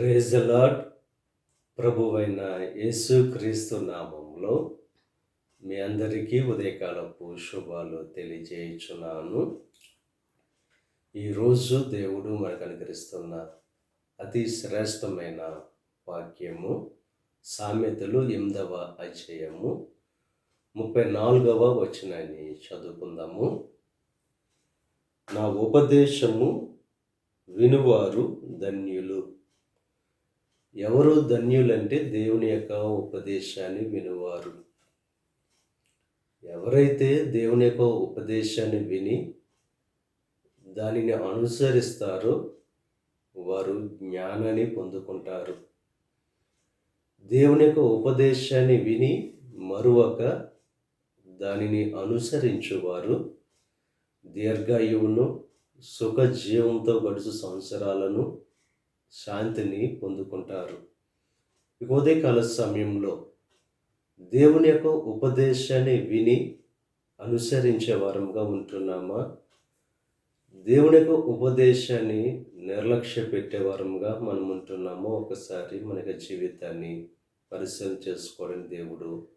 Praise the Lord ప్రభువైన యేసుక్రీస్తు నామంలో మీ అందరికీ ఉదయకాలపు శుభాలు తెలియజేయుచున్నాను. ఈరోజు దేవుడు మనకు అనుకరిస్తున్న అతి శ్రేష్టమైన వాక్యము సామెతలు ఎనిమిదవ అధ్యాయము ముప్పై నాలుగవ వచనాన్ని చదువుకుందాము. నా ఉపదేశము వినువారు ధన్యులు. ఎవరు ధన్యులంటే దేవుని యొక్క ఉపదేశాన్ని వినువారు. ఎవరైతే దేవుని యొక్క ఉపదేశాన్ని విని దానిని అనుసరిస్తారో వారు జ్ఞానాన్ని పొందుకుంటారు. దేవుని యొక్క ఉపదేశాన్ని విని మరువక దానిని అనుసరించువారు. దీర్ఘాయువును సుఖ జీవంతో గడుచు సంవత్సరాలను శాంతిని పొందుకుంటారు. ఉదయకాల సమయంలో దేవుని యొక్క ఉపదేశాన్ని విని అనుసరించే వారంగా ఉంటున్నామా? దేవుని యొక్క ఉపదేశాన్ని నిర్లక్ష్య పెట్టే వారంగా మనం ఉంటున్నామో? ఒకసారి మన యొక్క జీవితాన్ని పరిశీలన చేసుకోవడం దేవుడు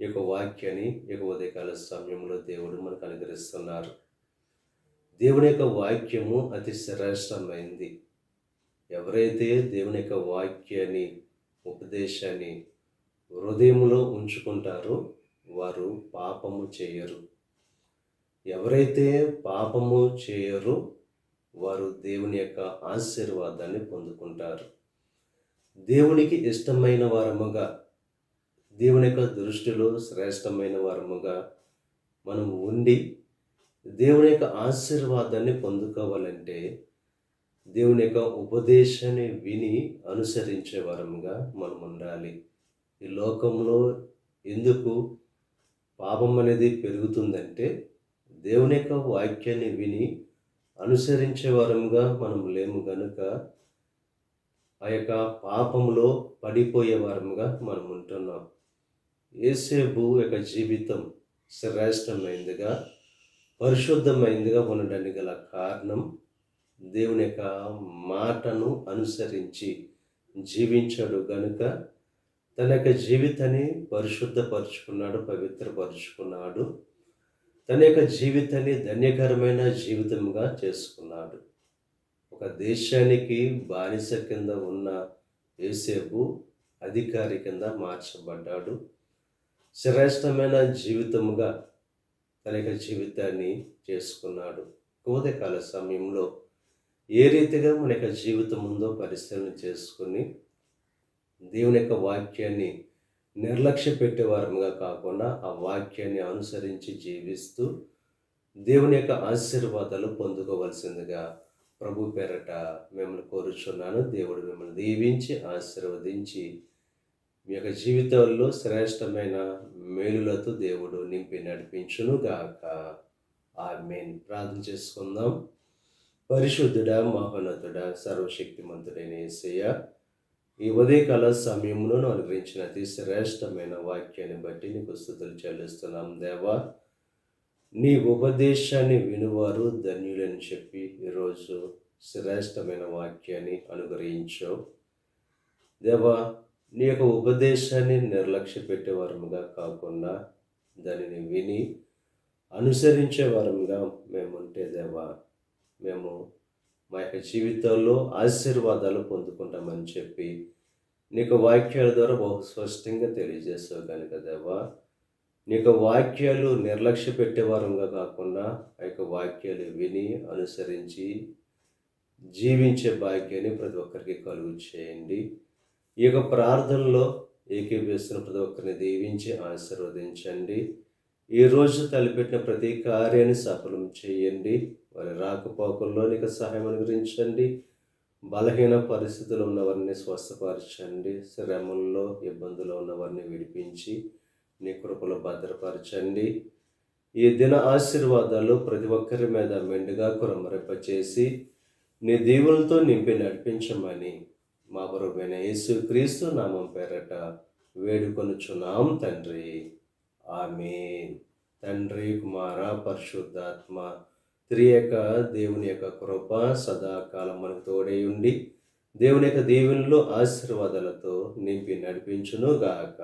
ఈ యొక్క వాక్యాన్ని ఈ యొక్క ఉదయకాల సమయంలో దేవుడు మనకు అనుగ్రహిస్తున్నారు. దేవుని యొక్క వాక్యము అతి శ్రేష్టమైంది. ఎవరైతే దేవుని యొక్క వాక్యాన్ని ఉపదేశాన్ని హృదయంలో ఉంచుకుంటారో వారు పాపము చేయరు. ఎవరైతే పాపము చేయరో వారు దేవుని యొక్క ఆశీర్వాదాన్ని పొందుకుంటారు. దేవునికి ఇష్టమైన వారముగా దేవుని యొక్క దృష్టిలో శ్రేష్టమైన వారముగా మనం ఉండి దేవుని యొక్క ఆశీర్వాదాన్ని పొందుకోవాలంటే దేవుని యొక్క ఉపదేశాన్ని విని అనుసరించే వరంగా మనం ఉండాలి. ఈ లోకంలో ఎందుకు పాపం అనేది పెరుగుతుందంటే దేవుని యొక్క వాక్యాన్ని విని అనుసరించే వరంగా మనం లేము గనుక ఆ యొక్క పాపంలో పడిపోయే వారముగా మనం ఉంటున్నాం. ఏసేబు యొక్క జీవితం శ్రేష్టమైందిగా పరిశుద్ధమైందిగా ఉండడానికి గల కారణం దేవుని యొక్క మాటను అనుసరించి జీవించాడు గనుక తన యొక్క జీవితాన్ని పరిశుద్ధపరుచుకున్నాడు పవిత్రపరుచుకున్నాడు. తన యొక్క జీవితాన్ని ధన్యకరమైన జీవితంగా చేసుకున్నాడు. ఒక దేశానికి బానిస కింద ఉన్న ఏసేపు అధికారి కింద మార్చబడ్డాడు. శ్రేష్టమైన జీవితముగా తన యొక్క జీవితాన్ని చేసుకున్నాడు. కోదకాల సమయంలో ఏ రీతిగా మన యొక్క జీవితం ఉందో పరిశీలన చేసుకుని దేవుని యొక్క వాక్యాన్ని నిర్లక్ష్య పెట్టేవారముగా కాకుండా ఆ వాక్యాన్ని అనుసరించి జీవిస్తూ దేవుని యొక్క ఆశీర్వాదాలు పొందుకోవలసిందిగా ప్రభు పేరట మిమ్మల్ని కోరుచున్నాను. దేవుడు మిమ్మల్ని దీవించి ఆశీర్వదించి మీ యొక్క జీవితాల్లో శ్రేష్టమైన మేలులతో దేవుడు నింపి నడిపించును గాక ఆమెన్. ప్రార్థన చేసుకుందాం. పరిశుద్ధుడ మహోన్నతుడ సర్వశక్తిమంతుడైన ఏసయ్య ఈ ఉదయకాల సమయంలో అనుగ్రహించిన అతి శ్రేష్టమైన వాక్యాన్ని బట్టి నీకు స్థుతులు చెల్లిస్తున్నాం దేవా. నీ ఉపదేశాన్ని వినువారు ధన్యులని చెప్పి ఈరోజు శ్రేష్టమైన వాక్యాన్ని అనుగ్రహించావు దేవా నీ యొక్క ఉపదేశాన్ని నిర్లక్ష్య పెట్టేవారముగా కాకుండా దానిని విని అనుసరించే మేముంటే దేవా. మేము మా యొక్క జీవితంలో ఆశీర్వాదాలు పొందుకుంటామని చెప్పి నీకు వాక్యాల ద్వారా బహు స్పష్టంగా తెలియజేస్తావు కనుక దేవా. నీకు వాక్యాలు నిర్లక్ష్య పెట్టేవారంగా కాకుండా ఆ యొక్క వాక్యాలు విని అనుసరించి జీవించే భాగ్యాన్ని ప్రతి ఒక్కరికి కలుగు చేయండి. ఈ యొక్క ప్రార్థనలో ఏకీభవిస్తున్న ప్రతి ఒక్కరిని దీవించి ఆశీర్వదించండి. ఈ రోజు తలపెట్టిన ప్రతి కార్యాన్ని సఫలం చేయండి. వారి రాకపోకల్లో నీకు సహాయం అనుగ్రహించండి బలహీన పరిస్థితులు ఉన్నవారిని స్వస్థపరచండి. శ్రమంలో ఇబ్బందులు ఉన్నవారిని విడిపించి నీ కృపలో భద్రపరచండి. ఈ దిన ఆశీర్వాదాలు ప్రతి ఒక్కరి మీద మెండుగా కురమరింపచేసి నీ దీవులతో నింపి నడిపించమని మా ప్రభువైన యేసు క్రీస్తు నామం పేరట వేడుకొనుచున్నాం తండ్రి. ఆమె తండ్రి కుమార పరిశుద్ధాత్మ త్రియక దేవుని యొక్క కృప సదాకాలం మనకు తోడై ఉండి దేవుని యొక్క దేవునిలో ఆశీర్వాదాలతో నింపి నడిపించును గాక